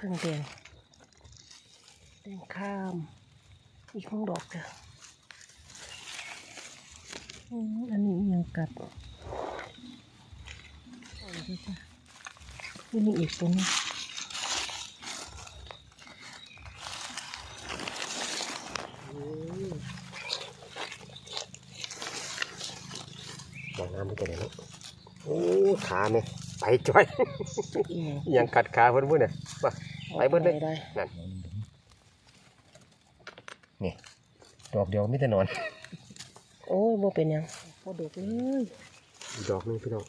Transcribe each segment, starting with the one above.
เพิ่งแดงแดงข้าม อีกของดอกจ้ะอืมอันนี้ยังกัดเอาเลยจ้ะนี่มีอีกตัวหนึงมองน้ำมันจะไหนเนาะโอ้ขาเนี่ยไปจ้อยอีหยังยังกัดขาเพิ่นเพิ่นเนี่ยว่า ไปเบิ่นเลยได้นั่นนี่ดอกเดียวไมแต่ได้นอน โอ้ยบ่เป็นหยังพอดกเลยอีกดอกหนึงพี่น้อง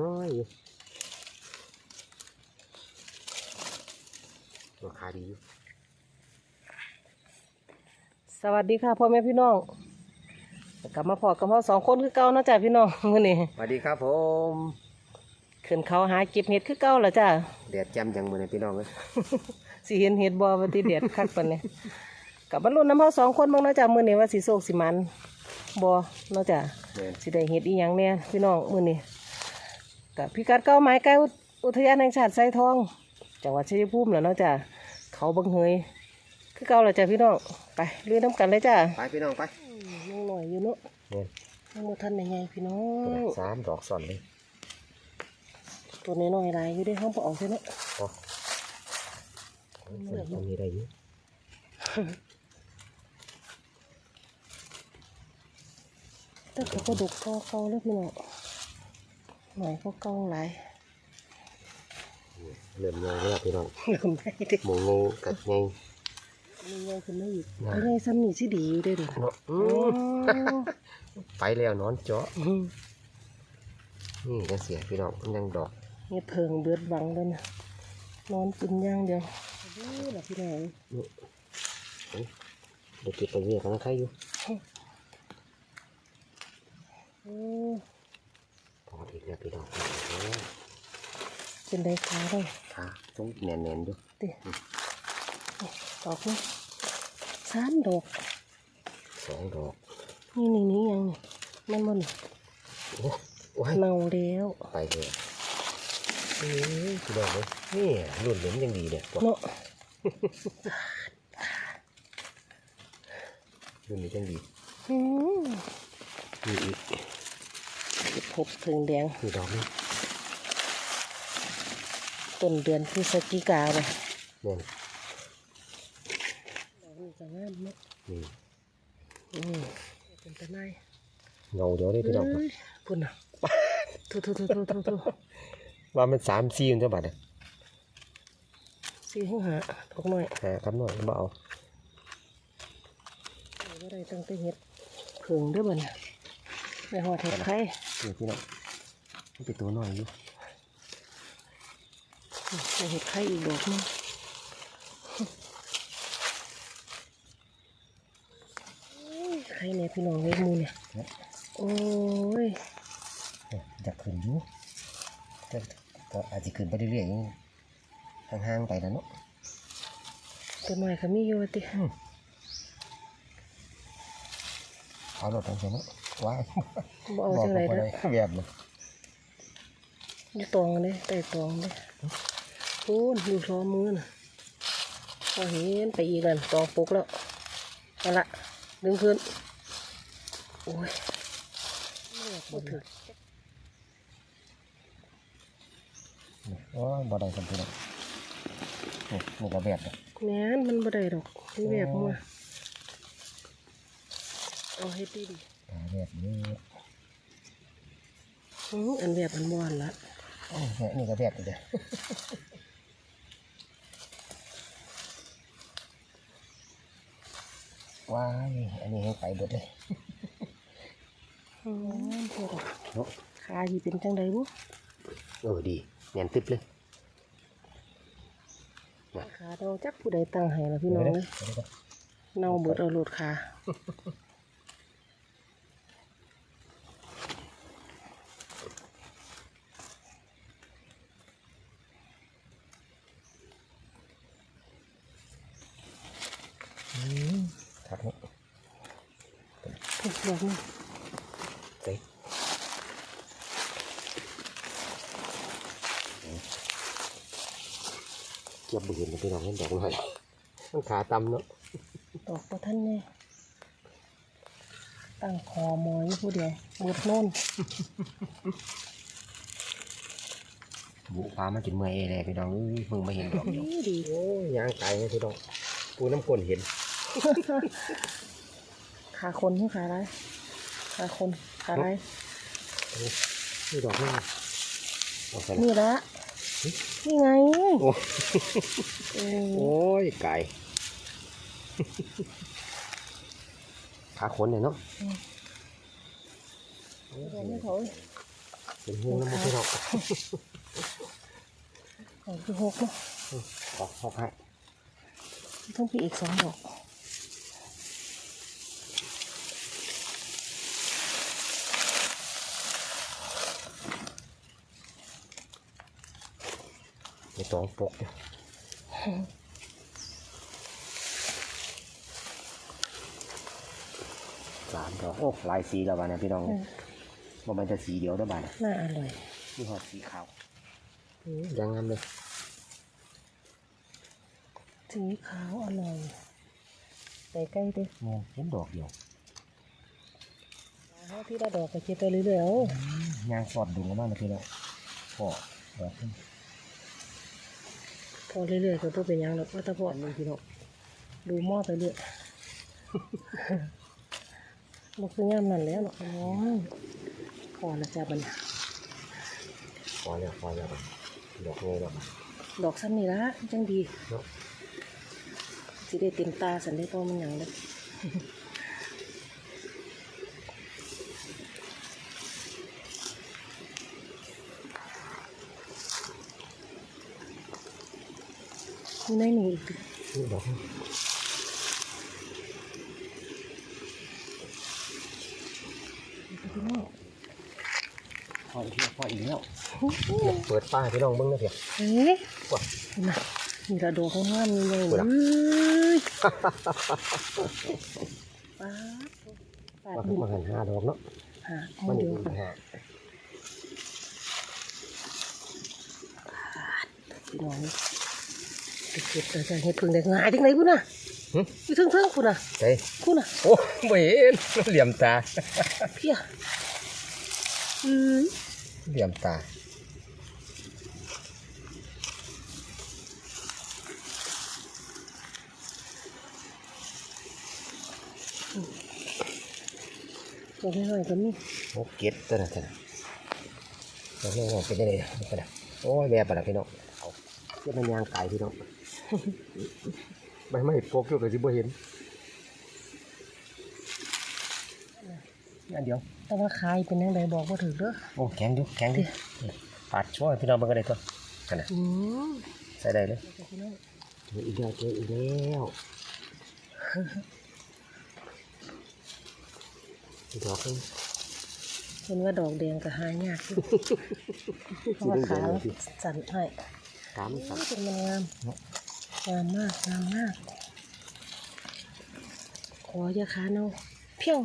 น้อยๆอยู่ราคาดีอยู่สวัสดีค่ะพ่อแม่พี่น้องกลับมาพอกับพ่อสองคนคือเก่าเนาะจ้ะพี่น้องมื้อนี้ สวัสดีครับผม ขึ้นเขาหาเก็บเห็ดคือเก่าแล้วจ้ะแดดแจ่มจังมื้อนี้พี่น้องเอ้ยสิเห็นเห็ดบ่วันที่เด็ดคักปานนี้กลับมาลุ้นน้ำเฮาสองคนบ้างเนาะจ้ะมื้อนี้ว่าสิโศกสิมันบ่เนาะจ้ะแม่นสิได้เห็ดอีหยังแน่พี่น้องมื้อนี้กับพิกัดเก้าไม้ใกล้อุอุทยานแห่งชาติไซทองจังหวัดชัยภูมิแหล้วเนาะจ้ะเขาบังเฮยคือเก่าแล้วจ้ะพี่น้องไปลุยน้ำกันเลยจ้ะไปพี่น้องไปยังหน่อยอยู่เนาะแม่นยังบ่ทันได้ไงพี่น้อพุ่นงน่ะสามดอกซ้อนเลย ตัวน้อยๆหลายอยู่เด้ห้องบ่ออกใช่เนาะพอมันมีได้อยู่แต่เขาก็ดุกก็เก่าแล้วพี่น้องหน่อยก็เก่าหลายเริ่มใหญ่แล้วพี่น้องเริ่มได้เด้หมูงูกัดไงมีใหญ่ขึ้นมาอีกน่ะไอ้ใหญ่ซ้ำนี่สิดีอยู่เด้อเด้อเนาะอือ๋อมไปแล้วนอนเจาะอืมนี่จะเสียพี่น้องมันยังดอก เฮ็ดเพิงเบิดบังเลยนะนอนกินอย่างเดียวดูล่ะพี่น้องเดี๋ยวเก็บไปเรียกกันนะใครอยู่โอ้พออีกแล้วพี่น้องเป็นได้ขาได้ขาต้องแน่นๆด้วยติดอกนี่สามดอกสองดอก นี่นี่นี่ยังนี่มันมันโอ้โอ้ยเน่าแล้วไปเลย นี่พี่น้องเลยนี่รุ่นเหลืองยังดีเนี่ยบอกเนาะรุ่นนี้ยังดีอืมมีอีกพบถึงแดงมีดอกนี้ต้นเดือนพฤศจิกาเลยแน่นดอกนี่จะงามเนาะนี่อืมเป็นตะไนเงาเดียวได้พี่น้องเอ้ยพุ่นน่ะทุทุทุทุทุทุ ว่ามันสามสี่มันจะบาทเนี่ยสี่ห้องหาดอกน้อยหาคำหน่อยมาเอาเอาบ่ได้ตั้งแต่เห็ดเพิงเด้วยบ่เนี่ยในหอดเห็ดไข่นี่พี่น้องมันเป็นตัวน้อยอยู่ในเห็ดไข่อีกดอกหนึงโอ้ยไข่เนี่ยพี่น้องเล็กมูเนี่ยโอ้ยอยากขึ้นอยู่แต่ ก็อาจจะขึ้นไปเรื่อยๆอย่างห่างๆไปแล้วเนาะตัวน้อยก็มีอยู่ว่าติเอารถทางเสียเนาะว้ายบ่เอาจังไรบ่เด้อได้แบบเลยอยู่ตองเลยใต้ตองเลยพูนอยู่ซ้อมมือน่ะพอเห็นไปอีกแล้วตองปลุกแล้วเอาละดึงขึ้นโอ้ยบ่ถึกโอ้ยบ่ได้กันพี่น้องนี่นี่ก็แบบเนี่ยแม่นมันบ่ได้ดอกมันแบบมัวเอาให้ดีดีหาแบบนี้อืออันแบบอันม่วนละโอ้ยเนี่ยนี่ก็แบบอีกเด้อว้ายอันนี้ให้ไปเบิดเลยอืมเท่าดอกเนาะขาสิเป็นจังไดบุเออดี แน่นตึ๊บเลยขาเราจักผู้ใดตั้งให้ล่ะพี่น้องเอ้ยเดี๋ยวก่อนเน่าเบิดเอาโลดขาอืมทักนี่ทุกดอกนี่ เก็บบุเห็นพี่น้องเห็นดอกหน่อยมันขาต่ำเนาะดอกประท่านเนี่ยตั้งคอมอยอยู่ผู้เดียวมืดโน่นบุฟ้ามาจนเมื่อยเอเลยพี่น้องเอ้ยเพิ่งมาเห็นดอกเดียวดีดีโอ้ยยางไก่พี่น้องปูน้ำก้นเห็นขาคนที่ขาไรขาคนขาไรนี่ดอกนี่ดอกใส่นี่ละ นี่ไง โอ้เออโอ้ยไก่ขาขนเนี่ยเนาะเดี๋ยวไม่เขาเป็นห่วงน้ำมันพี่น้องเขาคือหกเนาะออกออกให้ต้องมีอีกสองดอก ในตองปกเนี่ยสามดอกโอ้หลายสีแล้วบ้านเนี่ยพี่น้องว่ามันจะสีเดียวได้อบ้านเนี่ยน่าอร่อยนี่หอดสีขาวยังงามเลยสีขาวอร่อยไปใกล้ดิมองเห็นดอกเดียวเอาที่ละดอกก็เก็บไปเรื่อยๆเอายางสอดดุงออกมาเลยพี่น้องพอดอกขึ้นพ อเรื่อยๆก็บ่เป็นหยังหรอกว่าแต่พอมันพี่น้องดูหม้อไปเรื่อยมันคือย่ำนั่นแล้วเนาะน้องพอแล้วจ้าบัดนพอแล้วพอแล้วดอกเงยดอกดอกซ้ำนี่ละจังดีเนาะสิได้เต็มตาสันได้พอมันหยังเลย มีในนี่อีกดินี่ดอกพี่น้องพออีกแล้วพออีกแล้วโอ้โหเปิดป้ายพี่น้องเบิ้งนะเพียเอ๊ะว้าน่ะนี่ละดอกข้างห้ามยังไงเปิดเอ้อะยป้าดปาดว่าบุญมาหันห้าดอกเนาะหามัเอานอเดียู่ยวอีกห้าพี่น้องนี่ไป เก็บแต่ใจเห็ดพึ่งได้ง่ายจังไหนพุ่นน่ะอยู่เทิงๆพุ่นน่ะเฮ้พุ่นน่ะโอ้ไม่เห็นเหลี่ยมตาเพี้ยอือเหลี่ยมตาดอกน้อยๆก็มีโอเก็ดตัวน่ะตัวน่ะดอกนี้งเป็นยังไงนี่ก็ได้โอ้ยแม่ปะนะพี่น้องเอาเก็บมันยางไก่พี่น้อง ใบไม้ปกอยู่กับสิบ่เห็นอันเดียวแต่ว่าขายเป็นยังไงบอกว่าถึงเด้อโอ้แข็งดิแข็งดิปาดช่วยพี่น้องมันก็ได้ตัวกันนะอืมใส่ได้เลยพี่น้องเจออีกแล้วเจออีกแล้วอีกดอกนึงเห็นว่าดอกแดงก็หายากอยู่เพราะว่าขาสั่นให้ตามสัโอ้บยเป็นมันงาม งามมากงามมาก ขออย่าขาเนาเพียง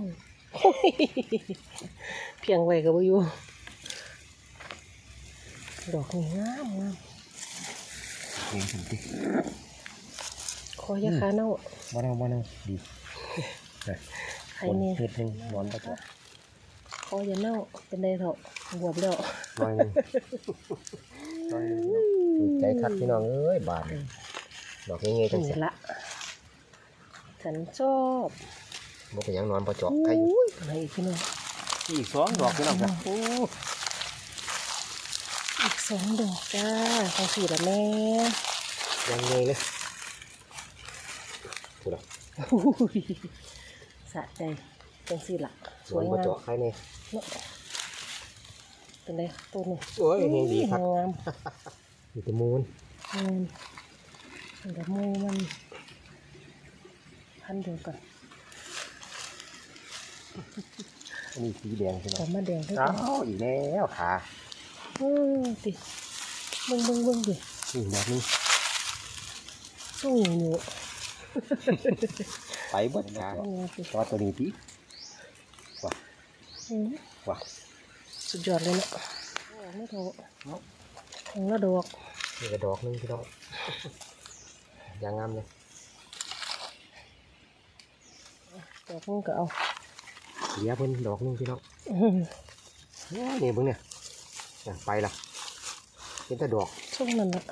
เพียงไว้กับอยู่ดอกนี่งามงามเองถึงที่ขออย่าขาเนาบ้านเอาบ้านเอาดีใครคนเนี่ยเฮ็ดหนึ่งร้อนประจบขออย่าเน่าเป็นไดเถอะบวบแล้วน้อยหนึงน้อยหนึงถูกใจคัดพี่น้องเอ้ยบาทนี่ ดอกเงี้ยๆจังนี่สิละฉันชอบบ่เป็นหยังนอนประจบใครอยู่อุ้ยอะไรอีกพี่น้องอีกสองดอกพี่น้องครับโอ้อีกสองดอกจ้าของสีละแม่ยังไงเลยถูกแล้วอุ้ยสะใจเป็นสีละสนอวนยประงามจบใครเนี่ยเนาะเป็นไงต้นนี่โอ้ยยังดีครับงามอยู่แตะมูนงาม เดี๋ยวมือมัน พันเดียวกันอันนี้สีแดงใช่ไหมขอมาแดงด้วยอ้ากันวอีกแล้วขาเออติเบิ้งเบิ้งเบิ้งดินี่ดอกนี้สู้อยู่ไปเบิดขาเอาไงสิตอตัวนี้พี่ว้าอืมว้าสุดยอดเลยเนาะไม่โถของละดอกนี่ก็ดอกหนึงพี่น้อง อย่างงามเลยดอกนึงก็เอาเหลียเพิ่นดอกหนึงพี่น้องอื้อนี่เบิ่งเนี่ยน่ะไปละเป็นแต่ดอกช่วงนั้นละ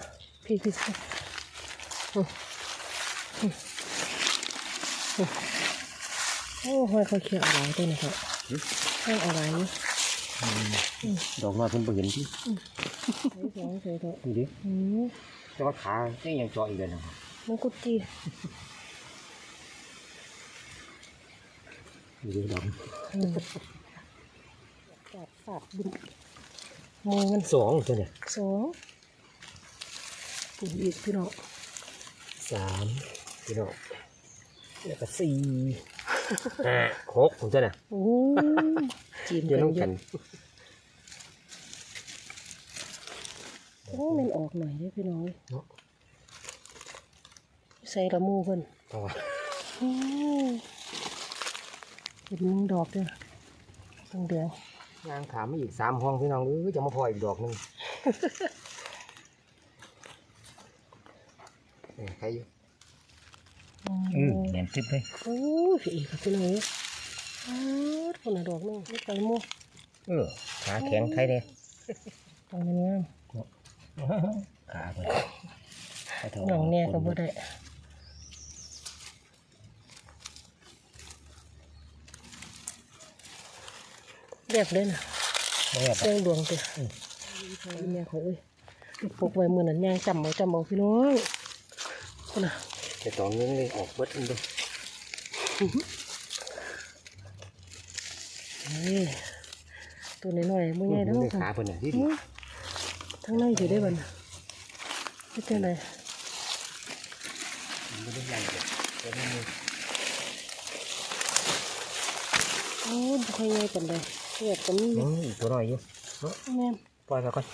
พี่พี่พี่อื้ออื้ออื้อโอ้ห้อยเขาเขียวอะไรตัวนี้ครับห้อยอะไรนี่ดอกน้อยเพิ่นบ่เห็นที่ใส่สองใส่ตัวนี่ดิอืมแต่ว่าขาเจ๊ยังเจาะอีกเลยนะครับ มันกุจีนี่ดิดอกอืมฝาดฝาดบุญมือมันสองตัวเนี่ยสองปุ่นอีกพี่น้องสามพี่น้องแล้วก็สี่ห้าหกผมจะเนี่ยโอ้ยจีนเดี๋ยวกัน้นองเยกัอะนโอ้มันออกหน่อยเด้อพี่น้องเนาะ ใส่ละมูเพิ่นเพราะว่าอืมเป็นมึงดอกเด้อตรงเดียวยางถามมาอีกสามห้องพี่น้องเออจะมาพออีกดอกหนึงเออใครอยู่อืมแหนมซิบเลยโอ้ยพี่อีกครับพี่น้องเอ้ยอ้าวคนละดอกหนึงไม่ไปมูเออขาแข็งใครเนี่ยตรงงามขาเพิ่นไปเถๆอะหนองแน่ก็บ่ได้ เรียบเลยนะบ่แม่นเสียงดวงเตะแม่เขาเอ้ยปลูกไว้มือนั้นย่างจำเอาจำเอาพี่น้องคนน่ะแต่ตอนนี้เลยออกเบิดอันเด้อนี่ตัวน้อยๆมือใหญ่เด้อนี่ค่ะขาเพิ่นน่ะที่อื้อทั้งในอยู่ได้บัดน่ะไม่เป็นไรไม่ได้ใหญ่เลยเดี๋ยวนี้มีโอ้ยบ่ค่อยใหญ่ปานใด เรียบก็มีออืยู่มอีกตัวน้อยอยู่แม่นปล่อยไปก่อน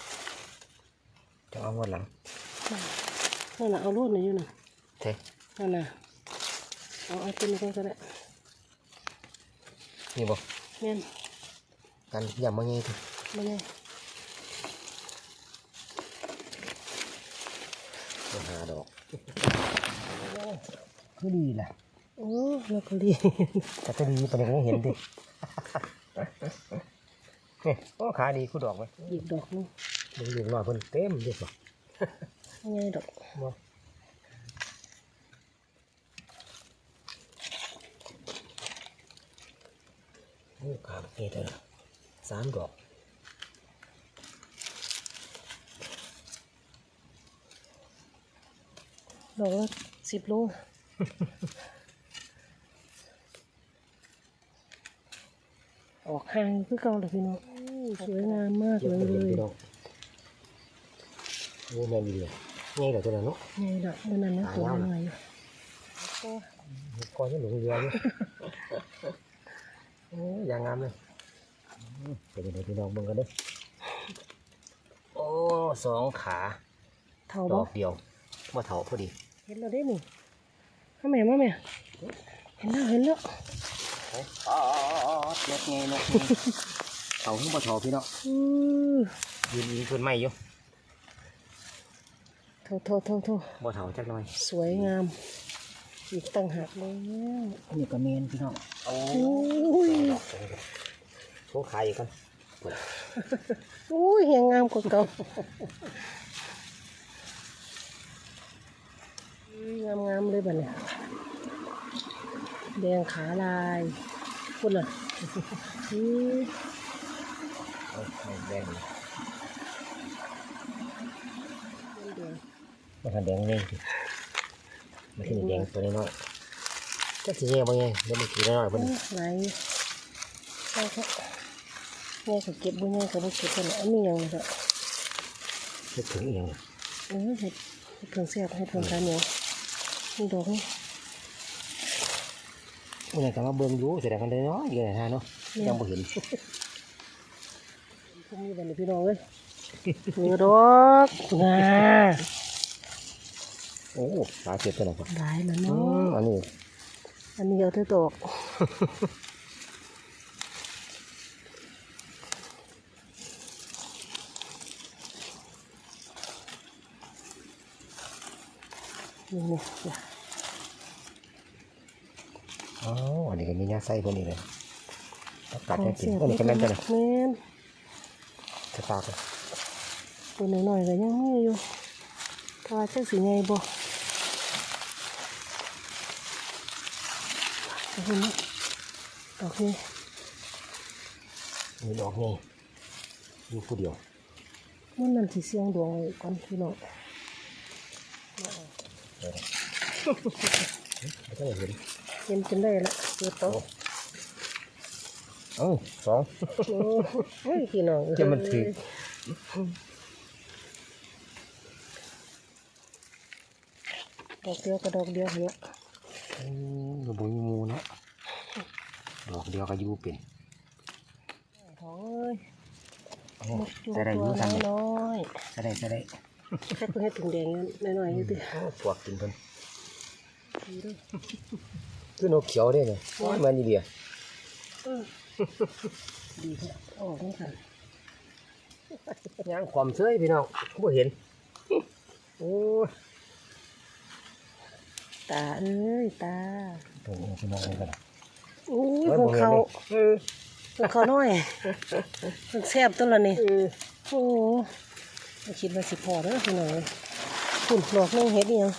จะเอาวันหลังนั่นน่ะเอาโลดน่ะอยู่น่ะเท่นั่นน่ะเอาเอาตัวนี้ก่อนก็ได้นี่บ่แม่นกันอย่ามาไงทีบ่ใหญ่มาหาดอกคือดีแหละโอ้แล้วก็ดีแต่จะดีปานนี้ก็เห็นดิ นี่โอ้ขาดีคู่ดอกไหมอีกดอกหนึงดูเหลืองน้อยเพิ่นเต็มเด็ดบ่บ่ใหญ่ดอกบ่โอ้ขาเฮ็ดแล้วสามดอกดอกละสิบโล ออกห่างคือเก่าเลยพี่น้องอู้สวยงามมากเก็บเลยไปเลเห็นยพี่น้องโอ้แม่นดีเลยไงเดี๋ยวตัวนั้นเนาะนี่ดอกมันนั่นนะสวยงามอยู่ก็ก้อนที่หลงเรืออยู่โอ้ยอย่างงามเลยอืมเป็นยังไงพี่น้องเบิ่งกันเด้อโอ้สองขาเท่าดบ่อกเดียวมาเถาพอดี เห็นแล้วได้หนิข้าแม่มาแม่เห็นแล้วเห็นแล้ว อ๋อเล็กไงนกเถาขึ้นมาเถาพี่เนาะอือยืนยิงเพิ่นไม่อยู่เท่าเท่าเท่าเท่าบ่เถาจักหน่อย สวยงาม อีกตั้งหักเลยอันนี้ก็เมนพี่น้องโอ้อุ้ยดอกสองดอกโชว์ขายอีกกันเปิดอุ้ยเฮียงงามกว่าเก่าอุ้ยงามงามๆเลยบัดเนี่ยแดงขาลายคุณล่ะอือเอาไม่แดงเลยแดงมันทันแดงนี่สิมันคือแดงตัวน้อยๆจักสิแย่บ่ไงเดี๋ยวมันขี่น้อยๆเพิ่นไหลใช่ครับแม่ก็เก็บบุญแม่ก็บ่เก็บกันอันนี้ยังไงครับนึกถึงอีหยังเออเห็ดเห็ดเพิ่งเสียบเห็ดเพิ่งการเหนียวนี่ดอกนี่ มันยังกำลังเบิ่งอยู่แสดงกันได้เนาะอยู่ไหนฮะเนาะยังบ่เห็นพวกนี้บัดนี้พี่น้องเอ้ยเนื้อดอกงาโอ้หลายเจ็บตัวนะครับหลายแล้วอืเนามะอันนี้อันนี้เอาเธอตอกนี่นี่จ้ะ อ๋ออันนี้ก็มีหน้าไส้พวกนี้เลยตัดกัดให้กินอันนี้ก็แม่นตัวน่ะแม่นจะปากเลยตัวน้อยๆก็ยังมีอยู่ถ้าว่าจักสิไงบ่เอาเห็นไหมดอกนี้มีดอกนี่อยู่ผู้เดียวมันนั่นสิเสียงดวงไว้ก่อนพี่น้องเดี๋ยวนะไม่ต้องเห็น เห็นจนได้ละเปิดโต๊ะเอ้าสองโอ้ยพี่น้องจะมันถือดอกเดียวกับดอกเดียวเห็นละอืมอยู่บนมูเนาะดอกเดียวก็อยู่เป็นท้องเอ้ยโอ้มุกจุ่มจะได้อตัยู่วซ้ำเลยน้อยจะได้จะได้ๆแค่เพิ่งให้ถุงแดงอยู่น้อยๆอยู่ติโอ้ปวกกินเพิ่นดีเด้วย คือนกเขียวได้เนี่ยโอ้ยมันนี่เดียวดีแท้เอาออกนี่ค่ะย่างความเชยพี่น้องบ่เห็น โอ้ยตาเอ้ยตาโอ้โหพี่น้องนี่กันอุ้ยโอ้ยพวบ่กเห็นเขาเลยเออพวกเขาน้อยมันแซ่บตัวละนี่โอ้ไม่คิดว่าสิพอเด้อพี่น้องเอ้ยคุณดอกนึงเฮ็ดอีหยัง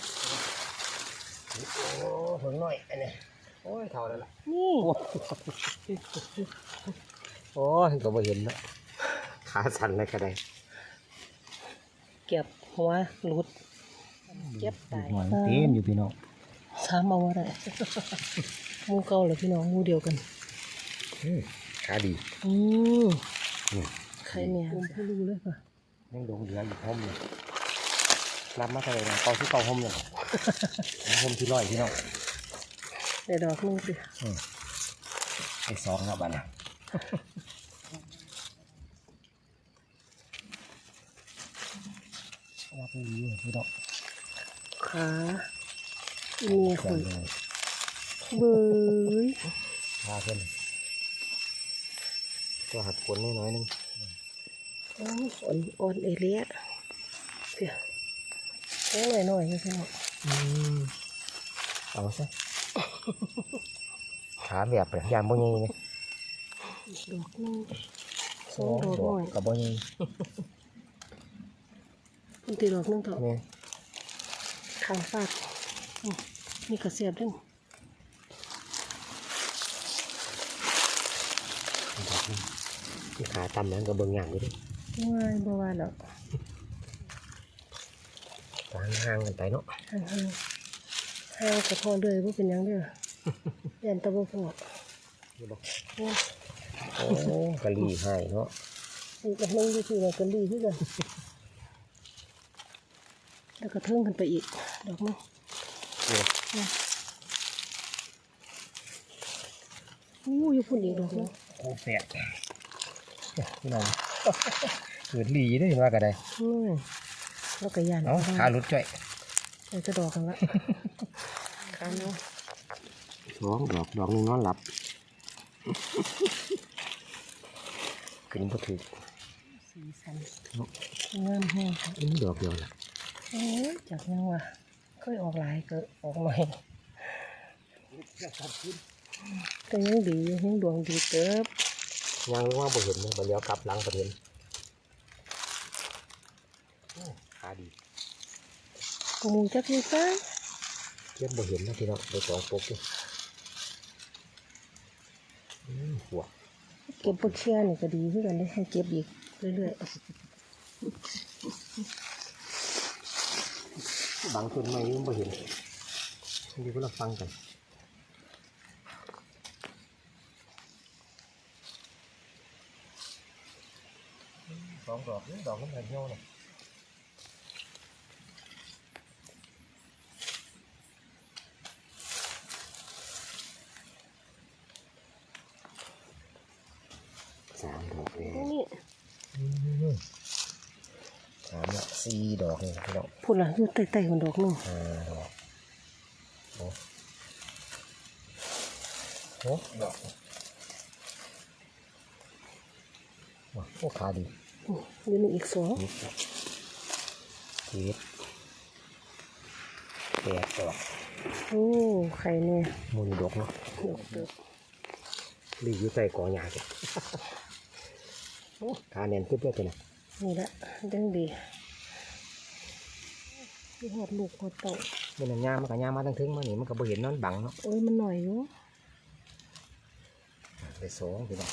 โอ้เพิ่งน้อยอันนี้โอ้ยเท่าแล้วล่ะนี่โอ้ยก็บ่เห็นเนะขาสั่นเลยก็ได้เก็บหัวหลุดเก็บตายหอยเต็มอยู่พี่น้องสามเอาอะไรมูเก่าเลยพี่น้องมูเดียวกันขาดีอืมใครเนี่ยผมไม่รู้เลยค่ะยังดงเหลืออยู่ห้อมเลยรับมาเท่าไหร่นะเก้าที่เก้าห้อมเลย ห้อมที่ร้อยพี่น้องได้ดอกนึงสิไอ้สองครับบ้านน่ะรับไปดีอยู่พี่น้องขาอีเมียจัคุงยเลยเบยพาเพื่อนก็หักคนน้อยๆนึงโอ้ยอ่อนอ่อนเอเลียเพียแค่หน่อยหน่อยๆพี่น้องอืม เอาซะขาแบบแบบยามบ่ยีนี่ดอกนึงสองดอกหน่อยกับบ่ยีคุณตีดอกนึงเถอะนี่ข้างฟาดอืมนี่กระเสียบด้วยที่ขาต่ำนั้นก็เบิ่งอย่างอยู่ดิง่ายบ่ว่าแล้วทาง ห่างกันไปเนาะห่างห่างๆห่างกับพ่อเลยว่าเป็นหยังเด้อยันตะบ่พอนี่บอกโอ้ยโอ้กะลีให้เนาะอีกอันนึงอยู่ที่ไหนกันดีที่กันแล้วก็เทิงขึ้นไปอีกดอกนึงนี่อู้อยู่พุ่นอีกดอกนึงโอ้แปลกพี่น้องเกิดลีได้ว่าก็ได้อืม แล้วก็ยันเอ้าขาหลุดจ่อยไปจะดอกกันละขาเนาะสองดอกดอกหนึงนอนหลับขึ้นบ่ถูกสีสันงามแห้งค่ะอันนี้ดอกเดียวล่ะโอ้ยจากยังวะเคยออกหลายก็ออกใหม่แต่ยังดีอยู่ยังดวงดีเติบยังว่าบ่เห็นเลยบ่เลี้ยวกลับหลังประเด็นโอ้ ขาดีกมูจักนี่ซ้ายเทียบบ่เห็นนะพี่น้องไปสองปกอยู่อืมหัวเก็บปักเชียนี่ก็ดีขึ้นกันเลยให้เก็บอีกเรื่อยบางต้นไม้ยังบ่เห็นดีก็เราฟังกันสองดอกนี่ดอกน้ำมันเหี่ยวเนี่ยสามดอกเลย ๆนี่ สามละ สี่ดอกนี่พี่น้องพุ่นละอยู่ใต้ๆคนดอกนึงห้าดอกโอ้โหดอกว้าโอ้ขาดีอืมอยู่นี่อีกสองนี่ครับชีวิตแปดดอกโอ้ไข่เนี่ยมูลดอกเนาะดอกเติบรีอยู่ใส่กอหญ้าจ้ะโอ้ขาแน่นขึ้นเพื่อตัวน่ะนี่แหละเด้งดีที่ หอดลูกหอดเต่ามันนะหญ้ามันก็หญ้ามาทั้งทึงมานี่มันก็บ่เห็นนอนบังเนาะโอ้ยมันหน่อยอยู่ไปสองพี่น้อง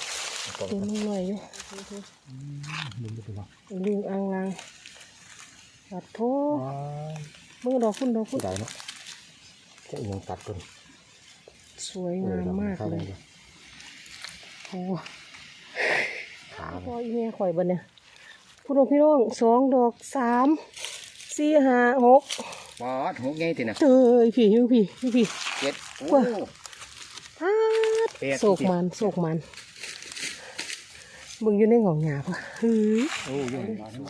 กองตัวมันหน่อยอยู่มึงดูพี่น้องลิงอ่างลางปัดโทอ๋อมึงดอกคุณดอกคุผู้ณใดเนาะจะอีหยังตัดต้นสวยงามมากเข้าเลได้ยโอ้ขาพออีเมียข่อยบันเนี่ยพูดพี่น้องสองดอกสาม สี่ห้าหกปอดหกไงติน่ะเอ้ยพี่อยู่พี่อยู่พี่เจ็ดโอ้ว้าพาดแปดโศกมันโศกมันมึงอยู่ในหงองหยาปะเฮ้ยโอ้ย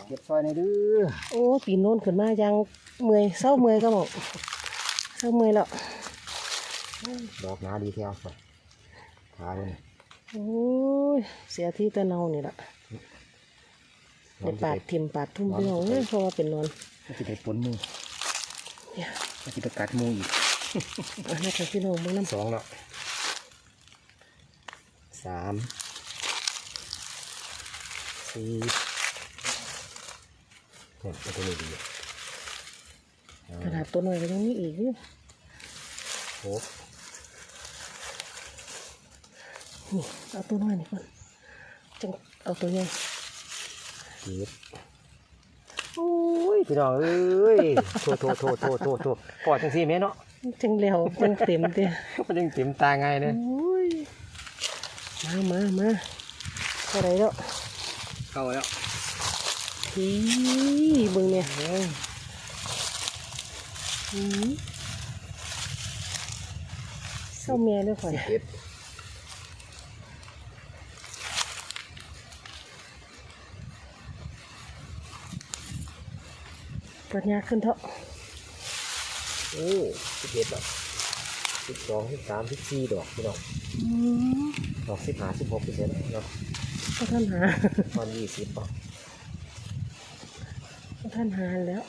เก็บซอยในอยเด้อโอ้ปีนโน่นขึ้นมายังเมื่อยเศร้าเมื่อยก็บอกเศร้าเมื่อยแล้วดอกหนาดีแถวไปขาเลยโอ้ยเสียที่ตะเนานี่แหละในปาดทิมปาดทุ่มพี่น้องเอ้ยเพราะว่าเป็นนอน มันจะได้ปนมือเนี่ยมันจะไปกัดมืออีกอันนี้ค่ะพี่น้องมึงน้ำสองแล้วสามสี่เนี่ยมันจะมีดีห้ากระดาษตัวหน่อยก็ยังมีอีกอยู่หกนี่เอาตัวน้อยนี่ก่อนจังเอาตัวใหญ่เจ็ดโอ้ย พี่น้องเอ้ยโทษโทษโทษโทษโทษโทษปอดจังสี่แม่เนาะจังเร็วจังเต็มเด้มันยังเต็มตาไงเนี่ยโอ้ยมามามาเท่าไรแล้วเข้าแล้วพี่เบิ่งเนี่ยอืมเศร้าเมียเลยข่อยเจ็ด ปัญญาขึ้นเถอะโอ้สิบเอ็ดแล้วสิบสองสิบสามสิบสี่ดอกพี่น้องอืมดอกสิบห้าสิบหกสิบเอ็ดเนาะก็ท่านหาตอนยี่สิบป่ะก็ท่านหาแล้ว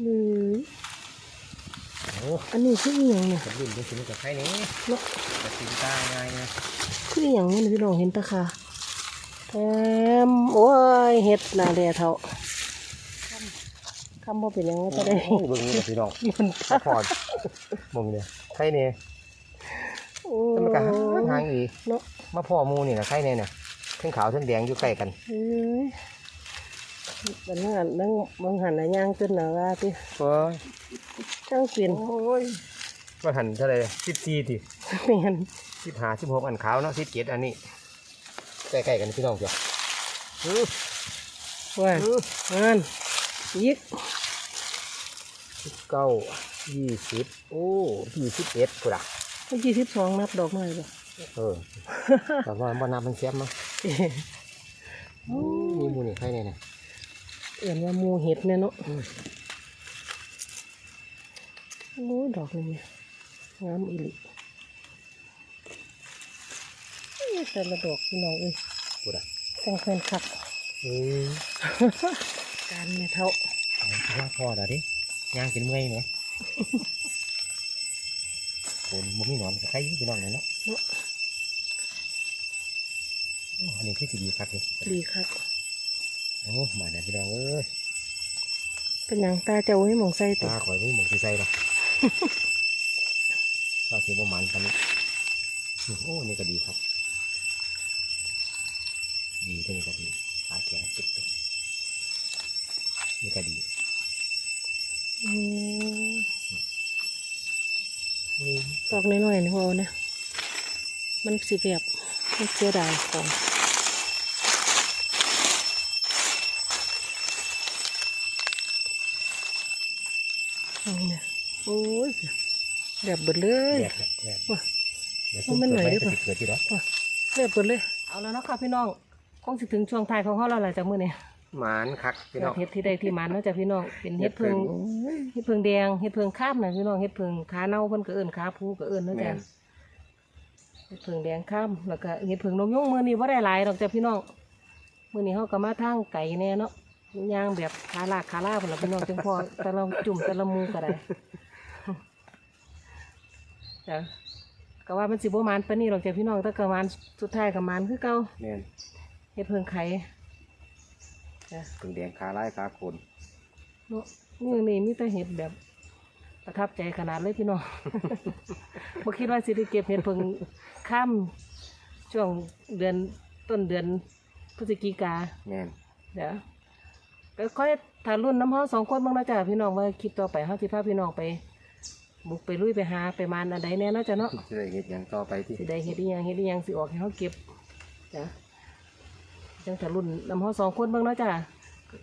หรือโอ้อันนี้คืออหย่างเนี่ยผมรุ่นเป็นสินกับใครนี่เนาะแต่สินตาไงนะคืออหย่างนี้พี่น้องเห็นตะค่ะ แถมโอ้ยเห็ดหนาแดดเท่าคำว่าเป็นหยังว่าจะได้โอ้ยเบิ่งนี่กับพี่น้องมันสะพอดมองเนี่ยใครเนี่ยโอ้แต่มันก็ห่างห่างอีกเนาะ มาพ่อหมูนี่นะใครเนี่ยเนี่ยทั้งขาวทั้งแดงอยู่ใกล้กันเอ้ยบันนั้นนั่งบางหันน่ะย่างจนหนาว่าที่โอ้ยจ้างเปลี่ยนโอ้ยมาหันเท่าไหรสิบสี่ทีเปลี่ยนสิบห้าสิบหกอันขาวเนาะสิบเจ็ดอันนี้ ใกล้ๆกันพี่น้องจ้ะอื้อว่าอื้องานยิกสิบเก้ายี่สิบโอ้ยี่สิบเอ็ดกูละยี่สิบสองนับดอกหน่อยบ่เออแต่ว่าบ่นับมันแซ่บมั้งเอ้ยมีหมูนี่ใครเนี่ยเนี่ยเอื่นว่าหมูเห็ดเนี่ยเนาะโอ้ยดอกนี่เนี่ยงามอีหลีเอ้ย แต่ละดอกพี่น้องเอ้ยกูละจังแฟนคักเอ้ยการเนี่ยเท่าว่าพอแล้วดิย่างกินเมื่อยไหมคนบ่มีหนอนกับใครอยู่พี่น้องเนี่ยเนาะเนาะอ๋ออันนี้คือสีดีครับนี่ดีคักโอ้มาเนี่ยพี่น้องเอ้ยเป็นหยังตาเจ้าให้มองใส่ติตาข่อยไม่หมองสีใส่หรอกก็ถือว่ามันกันนี้อืมโอ้นี่ก็ดีครับ ดีตัวนี้ก็ดีขาแข็งติดตัวนี่ก็ดีอืมอืมดอกน้อยๆนี่ว่าเอาเนี่ยมันสิแบบมันเสียดายของเอาเนี่ยโอ้ยแบบเบิดเลยแยกแล้วแยกว่ะเดี๋ยวเอามันหน่อยได้เกิปะดเกิดที่หรอแบบเบิดเลย เอาแล้วเนาะค่ะพี่น้อง คงสิถึงช่วงท้ายของเขาแล้วหลังจากมื้อนี้หมานคักพี่น้องเฮ็ดที่ใดที่มันเนาะจ้ะพี่น้องเป็นเฮ็ดเพิงเฮ็ดเพิงแดงเฮ็ดเพิงคาบนะพี่น้องเฮ็ดเพิงขาเน่าเพิ่นก็เอิ้นขาผู้ก็เอิ้นเนาะแม่จ้ะนเฮ็ดเพิงแดงข้ามแล้วก็เฮ็ดเพิงนกยุงมื้อนี้บ่ได้หลายดอกจ้ะพี่น้องมื้อนี้เฮาก็มาทางไก่แน่เนาะย่างแบบขาลากขาลากพุ่นล่ะพี่น้องจังพอแต่เราจุ่มแต่ละมูก็ได้จ้ะก็ว่ามันสิบ่มานปานนี้หรอกจ้ะพี่น้องแต่ก็มานสุดท้ายก็มานคือเก่าแม่น เฮ็ดเพิ่งไข่จ้ะถึงแดงขาลายขาโคนเนาะนี่นี่มีแต่เห็ดแบบ ประทับใจขนาดเลยพี่น้อง บ่คิดว่าสิได้เก็บเห็ดเพิ่งข้ามช่วงเดือนต้นเดือนพฤศจิกาแม่นเดี๋ยวก็ค่อยถ้ารุ่นน้ำเฮาสองคนบ้างนะจ๊ะพี่น้องว่าคลิปต่อไปเฮาสิพาพี่น้องไป บุกไปลุยไปหาไปมานอันใดแน่เนาะจ้ะเนาะจะได้เฮ็ดหยังต่อไปที่สิได้เฮ็ดอีหยังเฮ็ดอีหยังสิออกให้เฮาเก็บจ้ะ จังแต่รุ่นน้ำเฮาสองคนเบิ่งเนาะจ้ะ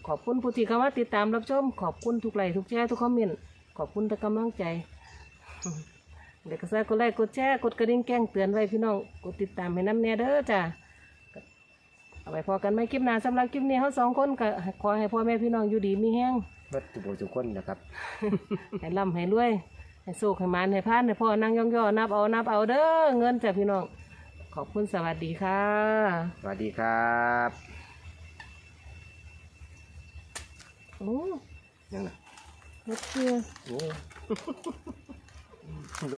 ขอบคุณผู้ที่เข้ามาติดตามรับชม ขอบคุณทุกไลค์ทุกแชร์ทุกคอมเมนต์ ขอบคุณทุกกำลังใจ เด็กก็แซ่กดไลค์กดแชร์กดกระดิ่งแจ้งเตือนไว้พี่น้อง กดติดตามให้น้ำแน่เด้อจ้ะเอาไปพอกันไหมคลิปหน้าสำหรับคลิปนี้เฮาสองคนก็ขอให้พ่อแม่พี่น้องอยู่ดีมีแห้งเบิดทุกผู้ทุกคนนะครับ ให้ร่ำให้รวย ให้โชคให้มานให้พานให้พ่อนั่งย่องย่อนับเอานับเอาเด้อเงินจากพี่น้องข อบคุณสวัสดีค่ะ สวัสดีครับโอ้ยังน่ะรถเชื่อโอ้